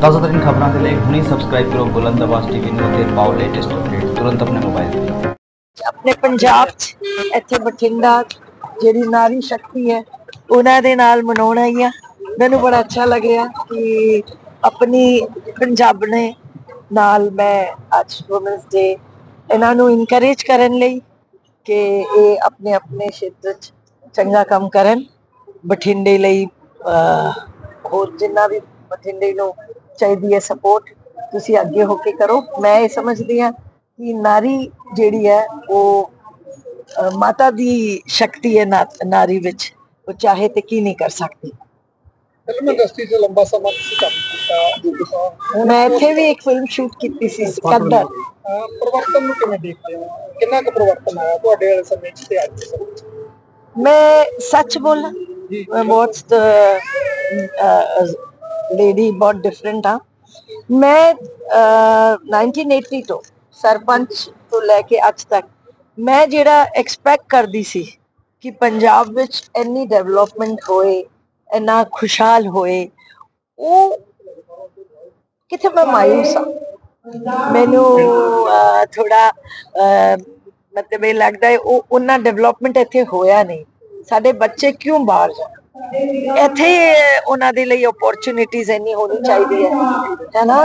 ਤਾਜ਼ਾ ਖਬਰਾਂ ਦੇ ਲਈ ਹੁਣੀ ਸਬਸਕ੍ਰਾਈਬ ਕਰੋ ਬੁਲੰਦ ਆਵਾਜ਼ ਟੀਵੀ ਨੂੰ ਅਤੇ ਪਾਓ ਲੇਟੈਸਟ ਅਪਡੇਟ ਤੁਰੰਤ ਆਪਣੇ ਮੋਬਾਈਲ ਤੇ। ਆਪਣੇ ਪੰਜਾਬ 'ਚ ਇੱਥੇ ਬਠਿੰਡਾ ਜਿਹੜੀ ਨਾਰੀ ਸ਼ਕਤੀ ਹੈ ਉਹਨਾਂ ਦੇ ਨਾਲ ਮਨਾਉਣ ਆਈ ਆ ਮੈਨੂੰ ਬੜਾ ਅੱਛਾ ਲੱਗ ਕਿ ਆਪਣੀ ਪੰਜਾਬ ਨੇ ਨਾਲ ਮੈਂ ਅੱਜ ਵੂਮਨਸ ਡੇ ਇਹਨਾਂ ਨੂੰ ਇਨਕਰੇਜ ਕਰਨ ਲਈ ਕਿ ਇਹ ਆਪਣੇ ਆਪਣੇ ਖੇਤਰ 'ਚ ਚੰਗਾ ਕੰਮ ਕਰਨ। ਬਠਿੰਡੇ ਲਈ ਅਹ, ਹੋਰ ਜਿੰਨਾ ਵੀ ਬਠਿੰਡੇ ਨੂੰ ਚਾਹੀਦੀ ਹੈ ਸਪੋਰਟ ਤੁਸੀਂ ਅੱਗੇ ਹੋ ਕੇ ਕਰੋ। ਮੈਂ ਇਹ ਸਮਝਦੀ ਹਾਂ ਕਿ ਨਾਰੀ ਜਿਹੜੀ ਹੈ ਉਹ ਮਾਤਾ ਦੀ ਸ਼ਕਤੀ ਹੈ ਨਾਰੀ ਵਿੱਚ। ਉਹ ਚਾਹੇ ਤੇ ਕੀ ਨਹੀਂ ਕਰ ਸਕਦੀ। ਫਿਲਮ ਇੰਡਸਟਰੀ 'ਚ ਲੰਬਾ ਸਮਾਂ ਤੁਸੀਂ ਕੰਮ ਕੀਤਾ ਹੁਣ ਮੈਂ ਇੱਥੇ ਵੀ ਇੱਕ ਫਿਲਮ ਸ਼ੂਟ ਕੀਤੀ ਸੀ ਸਿਕੰਦਰ। ਪਰਿਵਰਤਨ ਨੂੰ ਕਿਵੇਂ ਦੇਖਦੇ ਹੋ? ਕਿੰਨਾ ਕੁ ਪਰਿਵਰਤਨ ਆਇਆ ਤੁਹਾਡੇ ਵਾਲੇ ਸਮੇਂ 'ਚ ਤੇ ਅੱਜ ਸਮੇਂ 'ਚ? ਮੈਂ ਸੱਚ ਬੋਲਾਂ ਮੈਂ ਬਹੁਤ ਲੇਡੀ ਬਹੁਤ ਡਿਫਰੈਂਟ ਆ ਮੈਂ 1980 ਤੋਂ ਸਰਪੰਚ ਤੋਂ ਲੈ ਕੇ ਅੱਜ ਤੱਕ ਮੈਂ ਜਿਹੜਾ ਐਕਸਪੈਕਟ ਕਰਦੀ ਸੀ ਕਿ ਪੰਜਾਬ ਵਿੱਚ ਇੰਨੀ ਡਿਵੈਲਪਮੈਂਟ ਹੋਏ ਇੰਨਾ ਖੁਸ਼ਹਾਲ ਹੋਏ ਉਹ ਕਿਤੇ ਮੈਂ ਮਾਇੂਸ ਹਾਂ ਮੈਨੂੰ ਥੋੜਾ ਅਹ, ਮਤਲਬ ਇਹ ਲੱਗਦਾ ਹੈ ਉਹ ਉਹਨਾਂ ਡਿਵੈਲਪਮੈਂਟ ਇੱਥੇ ਹੋਇਆ ਨਹੀਂ ਸਾਡੇ ਬੱਚੇ ਕਿਉਂ ਬਾਹਰ ਜਾਣ ਇੱਥੇ ਉਹਨਾਂ ਦੇ ਲਈ ਓਪਰਚ्युनिटीज ਇੰਨੀ ਹੋਣੀ ਚਾਹੀਦੀ ਹੈ, ਹੈਨਾ?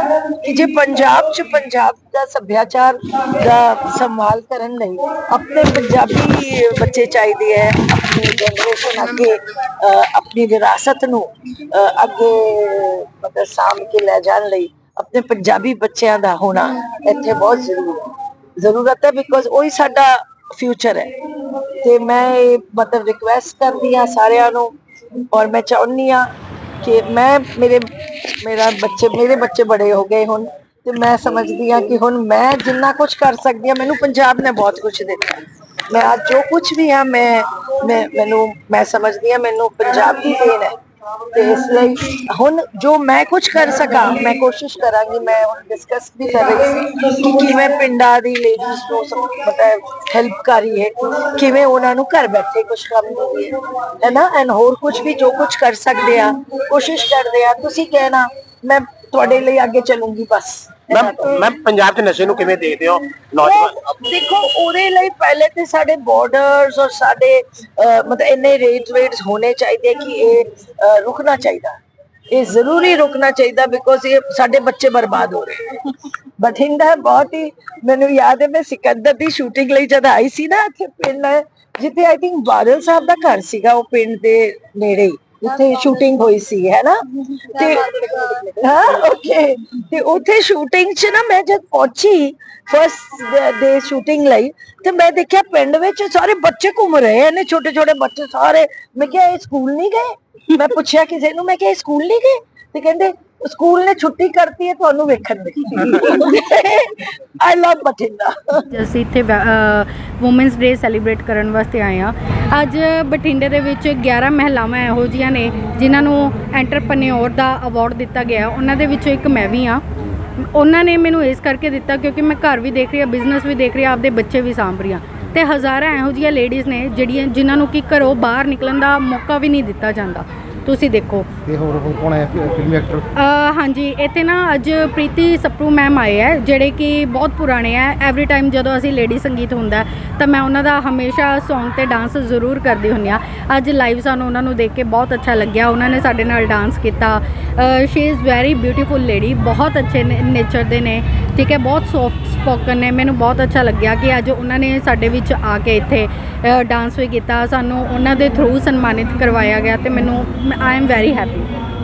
ਕਿ ਜੇ ਪੰਜਾਬ ਚ ਪੰਜਾਬ ਦਾ ਸੱਭਿਆਚਾਰ ਦਾ ਸੰਭਾਲ ਕਰਨ ਲਈ ਆਪਣੇ ਪੰਜਾਬੀ ਬੱਚੇ ਚਾਹੀਦੇ ਹੈ, ਆਪਣੀ ਜਨਰੇਸ਼ਨ ਅੱਗੇ ਆਪਣੀ ਵਿਰਾਸਤ ਨੂੰ ਅੱਗੇ ਮਤਲਬ ਸਾਮ ਕੇ ਲੈ ਜਾਣ ਲਈ ਆਪਣੇ ਪੰਜਾਬੀ ਬੱਚਿਆਂ ਦਾ ਹੋਣਾ ਇੱਥੇ ਬਹੁਤ ਜ਼ਰੂਰੀ ਹੈ। ਜ਼ਰੂਰਤ ਹੈ ਬਿਕੋਜ਼ ਉਹੀ ਸਾਡਾ ਫਿਊਚਰ ਹੈ। ਤੇ ਮੈਂ ਇਹ ਮਤਲਬ ਰਿਕੁਐਸਟ ਕਰਦੀ ਆ ਸਾਰਿਆਂ ਨੂੰ ਔਰ ਮੈਂ ਚਾਹੁੰਦੀ ਆ ਕਿ ਮੈਂ, ਮੇਰੇ, ਮੇਰਾ ਬੱਚੇ, ਮੇਰੇ ਬੱਚੇ ਬੜੇ ਹੋ ਗਏ ਹੁਣ ਤੇ ਮੈਂ ਸਮਝਦੀ ਆ ਕਿ ਹੁਣ ਮੈਂ ਜਿੰਨਾ ਕੁਝ ਕਰ ਸਕਦੀ ਆ ਮੈਨੂੰ ਪੰਜਾਬ ਨੇ ਬਹੁਤ ਕੁਝ ਦਿੱਤਾ। ਮੈਂ ਅੱਜ ਜੋ ਕੁਝ ਵੀ ਆ ਮੈਂ ਮੈਂ, ਮੈਨੂੰ, ਮੈਂ ਸਮਝਦੀ ਆ ਮੈਨੂੰ ਪੰਜਾਬ ਦੀ ਦੇਣ ਹੈ। ਤੇ ਇਸ ਲਈ ਹੁਣ ਜੋ ਮੈਂ ਕੁਝ ਕਰ ਸਕਾਂ, ਮੈਂ ਕੋਸ਼ਿਸ਼ ਕਰਾਂਗੀ, ਮੈਂ ਹੁਣ ਡਿਸਕਸ ਵੀ ਕਰ ਰਹੀ ਸੀ ਕਿ ਕਿਵੇਂ ਪਿੰਡਾਂ ਦੀ ਲੇਡੀਜ਼ ਨੂੰ ਸਭ ਮਤਲਬ ਹੈਲਪ ਕਰੀ ਹੈ, ਕਿਵੇਂ ਉਹਨਾਂ ਨੂੰ ਘਰ ਬੈਠੇ ਕੁਝ ਕੰਮ ਦੇਈਏ ਹੈ ਨਾ? ਐਂਡ ਹੋਰ ਕੁਝ ਵੀ ਜੋ ਕੁਝ ਕਰ ਸਕਦੇ ਆ, ਕੋਸ਼ਿਸ਼ ਕਰਦੇ ਆ, ਤੁਸੀਂ ਕਹਿਣਾ, ਮੈਂ ਤੁਹਾਡੇ ਲਈ ਅੱਗੇ ਚੱਲੂੰਗੀ ਬਸ। ਮੈਮ ਮੈਮ ਪੰਜਾਬ ਦੇ ਨਸ਼ੇ ਨੂੰ ਕਿਵੇਂ ਦੇਖਦੇ ਹੋ? ਨੌਜਵਾਨ ਦੇਖੋ ਉਹਦੇ ਲਈ ਪਹਿਲੇ ਤੇ ਸਾਡੇ ਬਾਰਡਰਸ ਔਰ ਸਾਡੇ ਮਤਲਬ ਇੰਨੇ ਰੇਟ ਰੇਟਸ ਹੋਣੇ ਚਾਹੀਦੇ ਕਿ ਇਹ ਰੁਕਣਾ ਚਾਹੀਦਾ। ਇਹ ਜ਼ਰੂਰੀ ਰੁਕਣਾ ਚਾਹੀਦਾ ਬਿਕੋਜ਼ ਇਹ ਸਾਡੇ ਬੱਚੇ ਬਰਬਾਦ ਹੋ ਰਹੇ ਨੇ। ਬਠਿੰਡਾ ਬਹੁਤ ਹੀ ਮੈਨੂੰ ਯਾਦ ਹੈ ਮੈਂ ਸਿਕੰਦਰ ਦੀ ਸ਼ੂਟਿੰਗ ਲਈ ਜਦ ਆਈ ਸੀ ਨਾ ਇੱਥੇ ਪਿੰਡ ਹੈ ਜਿੱਥੇ ਆਈ ਥਿੰਕ ਬਾਦਲ ਸਾਹਿਬ ਦਾ ਘਰ ਸੀਗਾ ਉਹ ਪਿੰਡ ਦੇ ਨੇੜੇ ਹੀ। ਜਿੱਥੇ ਸ਼ੂਟਿੰਗ ਹੋਈ ਸੀ, ਹੈ ਨਾ? ਤੇ ਹਾਂ ਓਕੇ ਤੇ ਉੱਥੇ ਸ਼ੂਟਿੰਗ 'ਚ ਨਾ ਮੈਂ ਜਦ ਪਹੁੰਚੀ ਫਸਟ ਡੇ ਸ਼ੂਟਿੰਗ ਲਈ, ਤੇ ਮੈਂ ਦੇਖਿਆ ਪਿੰਡ ਵਿੱਚ ਸਾਰੇ ਬੱਚੇ ਘੁੰਮ ਰਹੇ ਨੇ ਛੋਟੇ ਛੋਟੇ ਬੱਚੇ ਸਾਰੇ। ਮੈਂ ਕਿਹਾ, ਇਹ ਸਕੂਲ ਨਹੀਂ ਗਏ? ਮੈਂ ਪੁੱਛਿਆ ਕਿਸੇ ਨੂੰ, ਮੈਂ ਕਿਹਾ, ਇਹ ਸਕੂਲ ਨਹੀਂ ਗਏ? ਤੇ ਕਹਿੰਦੇ ਸਕੂਲ ਨੇ ਛੁੱਟੀ ਕਰਤੀ ਹੈ, ਤੁਹਾਨੂੰ ਵੇਖਣ ਦੀ ਆਈ ਲਵ ਬਠਿੰਡਾ ਅਸੀਂ ਇੱਥੇ ਔਮਨਸ ਡੇ ਸੈਲੀਬ੍ਰੇਟ ਕਰਨ ਵਾਸਤੇ ਆਏ ਆ ਅੱਜ ਬਠਿੰਡੇ ਦੇ ਵਿੱਚ 11 ਮਹਿਲਾਵਾਂ ਇਹੋ ਜੀਆਂ ਨੇ, ਜਿਨ੍ਹਾਂ ਨੂੰ ਐਂਟਰਪ੍ਰੈਨਿਓਰ ਦਾ ਅਵਾਰਡ ਦਿੱਤਾ ਗਿਆ। ਉਹਨਾਂ ਦੇ ਵਿੱਚੋਂ ਇੱਕ ਮੈਂ ਵੀ ਆ ਉਹਨਾਂ ਨੇ ਮੈਨੂੰ ਇਸ ਕਰਕੇ ਦਿੱਤਾ ਕਿਉਂਕਿ ਮੈਂ ਘਰ ਵੀ ਦੇਖ ਰਹੀ ਆ ਬਿਜ਼ਨਸ ਵੀ ਦੇਖ ਰਹੀ ਆ ਆਪਦੇ ਬੱਚੇ ਵੀ ਸਾਂਭ ਰਹੀ ਆ ਤੇ ਹਜ਼ਾਰਾਂ ਇਹੋ ਜਿਹੀਆਂ ਲੇਡੀਜ਼ ਨੇ ਜਿਹੜੀਆਂ, ਜਿਨ੍ਹਾਂ ਨੂੰ ਕਿ ਘਰੋਂ ਬਾਹਰ ਨਿਕਲਣ ਦਾ ਮੌਕਾ ਵੀ ਨਹੀਂ ਦਿੱਤਾ ਜਾਂਦਾ। ਤੁਸੀਂ ਦੇਖੋ ਤੇ ਹੋਰ ਹੋਰ ਕੌਣ ਹੈ ਫਿਲਮੀ ਐਕਟਰ ਅ, ਹਾਂਜੀ ਇੱਥੇ ਨਾ ਅੱਜ ਪ੍ਰੀਤੀ ਸਪਰੂ ਮੈਮ ਆਏ ਹੈ ਜਿਹੜੇ ਕਿ ਬਹੁਤ ਪੁਰਾਣੇ ਹੈ ਐਵਰੀ ਟਾਈਮ ਜਦੋਂ ਅਸੀਂ ਲੇਡੀ ਸੰਗੀਤ ਹੁੰਦਾ ਹੈ, ਤਾਂ ਮੈਂ ਉਹਨਾਂ ਦਾ ਹਮੇਸ਼ਾ Song ਤੇ ਡਾਂਸ ਜ਼ਰੂਰ ਕਰਦੀ ਹੁੰਦੀ ਆ ਅੱਜ ਲਾਈਵ ਸਾਨੂੰ ਉਹਨਾਂ ਨੂੰ ਦੇਖ ਕੇ ਬਹੁਤ ਅੱਛਾ ਲੱਗਿਆ। ਉਹਨਾਂ ਨੇ ਸਾਡੇ ਨਾਲ ਡਾਂਸ ਕੀਤਾ। She is very beautiful lady ਬਹੁਤ ਅੱਛੇ ਨੇਚਰ ਦੇ ਨੇ। ਠੀਕ ਹੈ ਬਹੁਤ ਸੌਫਟ ਸਪੋਕਨ ਨੇ। ਮੈਨੂੰ ਬਹੁਤ ਅੱਛਾ ਲੱਗਿਆ ਕਿ ਅੱਜ ਉਹਨਾਂ ਨੇ ਸਾਡੇ ਵਿੱਚ ਆ ਕੇ ਇੱਥੇ ਡਾਂਸ ਵੀ ਕੀਤਾ। ਸਾਨੂੰ ਉਹਨਾਂ ਦੇ ਥਰੂ ਸਨਮਾਨਿਤ ਕਰਵਾਇਆ ਗਿਆ ਤੇ ਮੈਨੂੰ I am very happy Thank you.